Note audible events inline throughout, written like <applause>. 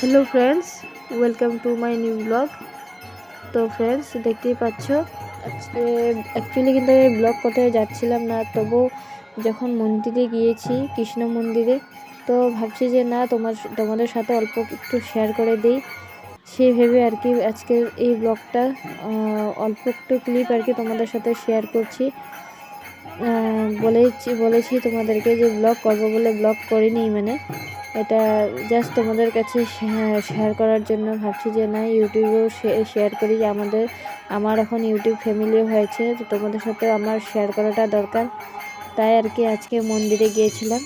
Hello friends welcome to my new blog তো friends দেখতেই পাচ্ছ, আজকে অ্যাকচুয়ালি কিন্তু আমি ব্লগ করতে যাচ্ছিলাম না তবু যখন মন্দিরে গিয়েছি, কৃষ্ণ মন্দিরে, তো ভাবছি যে না, তোমার তোমাদের সাথে অল্প একটু শেয়ার করে দিই। সেই ভেবে আর কি আজকের এই ব্লগটা অল্প একটু ক্লিপ আর কি তোমাদের সাথে শেয়ার করছি। বলেছি বলেছি তোমাদেরকে যে ব্লগ করব বলে ব্লগ করিনি মানে। এটা জাস্ট তোমাদের কাছে শেয়ার করার জন্য ভাবছি যে না, ইউটিউবেও শেয়ার করি আমাদের, আমার এখন ইউটিউব ফ্যামিলিও হয়েছে, তো তোমাদের সাথে আমার শেয়ার করাটা দরকার। তাই আর কি আজকে মন্দিরে গিয়েছিলাম,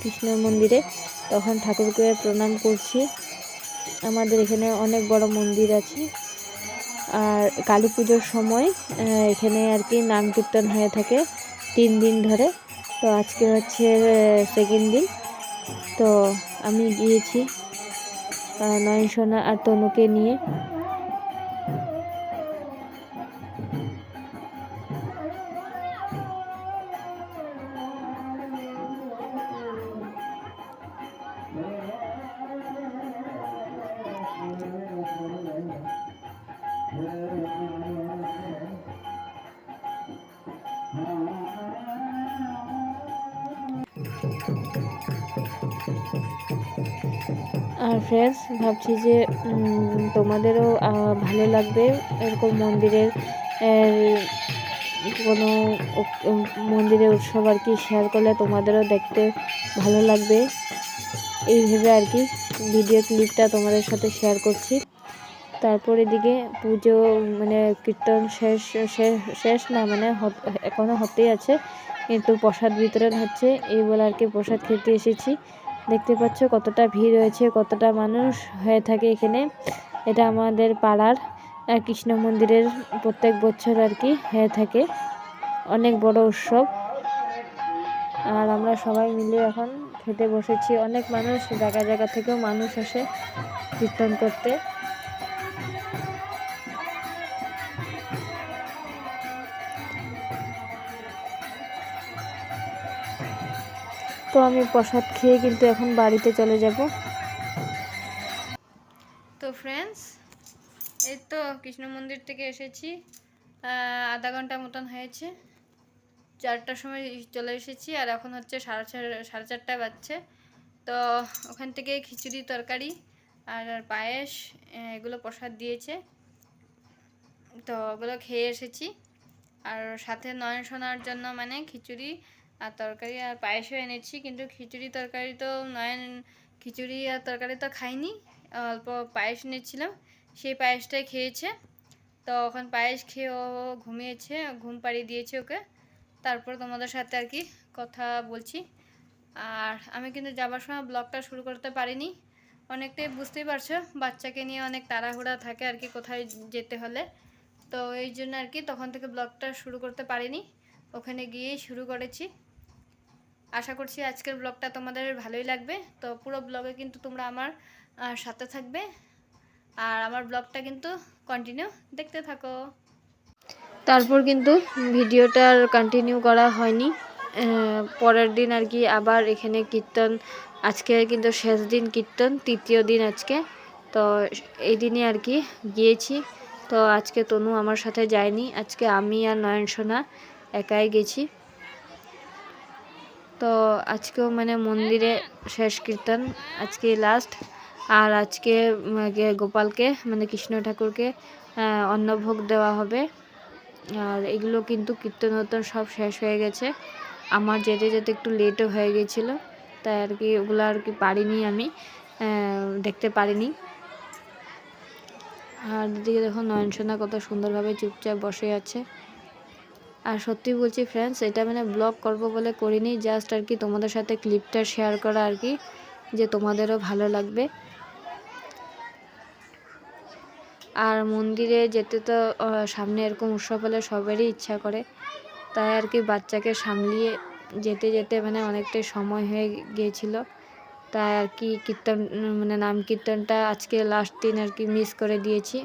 কৃষ্ণ মন্দিরে। তখন ঠাকুরকে প্রণাম করছি। আমাদের এখানে অনেক বড় মন্দির আছে। আর কালী পুজোর সময় এখানে আর কি নাম কীর্তন হয়ে থাকে তিন দিন ধরে। তো আজকে হচ্ছে সেকেন্ড দিন। তো আমি গিয়েছি আহ, নয়নসোনা আর তনুকে নিয়ে। <laughs> আর ফ্রেন্ডস ভাবছি যে তোমাদেরও ভালো লাগবে এরকম মন্দিরের কোনো মন্দিরের উৎসব আর কি শেয়ার করলে তোমাদেরও দেখতে ভালো লাগবে। এই ভেবে আর কি ভিডিও ক্লিপটা তোমাদের সাথে শেয়ার করছি। তারপর এদিকে পুজো মানে কীর্তন শেষ শেষ না মানে হত- এখনও হতেই আছে। কিন্তু প্রসাদ বিতরণ হচ্ছে, এই বলে আর কি প্রসাদ খেতে এসেছি। দেখতে পাচ্ছ কতটা ভিড় হয়েছে কতটা মানুষ হয়ে থাকে এখানে। এটা আমাদের পাড়ার কৃষ্ণ মন্দিরের প্রত্যেক বছর আর কি হয়ে থাকে। অনেক বড় উৎসব। আর আমরা সবাই মিলে এখন খেতে বসেছি। অনেক মানুষ জায়গা জায়গা থেকেও মানুষ আসে কীর্তন করতে। তো আমি প্রসাদ খেয়ে কিন্তু এখন বাড়িতে চলে যাব। তো ফ্রেন্ডস এই তো কৃষ্ণ মন্দির থেকে এসেছি। আধা ঘণ্টা মতন হয়েছে। চারটার সময় চলে এসেছি আর এখন হচ্ছে সাড়ে সাড়ে চারটা বাজছে। তো ওখান থেকে খিচুড়ি, তরকারি আর পায়েস এগুলো প্রসাদ দিয়েছে। তো ওগুলো খেয়ে এসেছি। আর সাথে নয়ন শোনার জন্য মানে খিচুড়ি আর তরকারি আর পায়েসও এনেছি, কিন্তু খিচুড়ি তরকারি তো নয়ন খিচুড়ি আর তরকারি তো খাইনি, অল্প পায়েস নিয়েছিলাম সেই পায়েসটাই খেয়েছে। তো ওখান পায়েস খেয়ে ও ঘুমিয়েছে, ঘুম পাড়িয়ে দিয়েছে ওকে। তারপর তোমাদের সাথে আর কি কথা বলছি। আর আমি কিন্তু যাবার সময় ব্লগটা শুরু করতে পারিনি। অনেকটাই বুঝতেই পারছ, বাচ্চাকে নিয়ে অনেক তাড়াহুড়া থাকে আর কি কোথায় যেতে হলে। তো এই জন্য আর কি তখন থেকে ব্লগটা শুরু করতে পারিনি। ওখানে গিয়েই শুরু করেছি। আশা করছি আজকের ব্লগটা তোমাদের ভালোই লাগবে। তো পুরো ব্লগে কিন্তু তোমরা আমার সাথে থাকবে। আর আমার ব্লগটা কিন্তু কন্টিনিউ দেখতে থাকো। তারপর কিন্তু ভিডিওটা আর কন্টিনিউ করা হয়নি। পরের দিন আর কি আবার এখানে কীর্তন, আজকে কিন্তু শেষ দিন কীর্তন, তৃতীয় দিন আজকে। তো এই দিনে আর কি গিয়েছি। তো আজকে তনু আমার সাথে যায়নি। আজকে আমি আর নয়ন সোনা একাই গেছি। তো আজকেও মানে মন্দিরে শেষ কীর্তন, আজকে লাস্ট আর আজকে গোপালকে মানে কৃষ্ণ ঠাকুরকে অন্নভোগ দেওয়া হবে। আর এগুলো কিন্তু কীর্তন টীর্তন সব শেষ হয়ে গেছে। আমার যেতে যেতে একটু লেটও হয়ে গেছিল, তাই আর কি ওগুলো আর কি পারিনি আমি দেখতে পারিনি। আর দিদিকে দেখো নয়নসোনা কত সুন্দরভাবে চুপচাপ বসে আছে। আর সত্যি বলছি ফ্রেন্ডস এটা মানে ব্লগ করব বলে করিনি জাস্ট আর কি তোমাদের সাথে ক্লিপটা শেয়ার করা আর কি, যে তোমাদেরও ভালো লাগবে। আর মন্দিরে যেতে তো সামনে এরকম উৎসব হলে সবারই ইচ্ছা করে, তাই আর কি বাচ্চাকে সামলিয়ে যেতে যেতে মানে অনেকটাই সময় হয়ে গিয়েছিল। তাই আর কি কীর্তন মানে নাম কীর্তনটা আজকে লাস্ট দিন আর কি মিস করে দিয়েছি।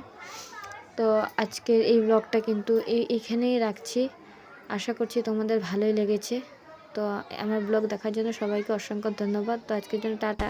তো আজকের এই ব্লগটা কিন্তু এখানেই রাখছি। আশা করছি তোমাদের ভালোই লেগেছে। তো আমার ব্লগ দেখার জন্য সবাইকে অসংখ্য ধন্যবাদ। তো আজকের জন্য টাটা।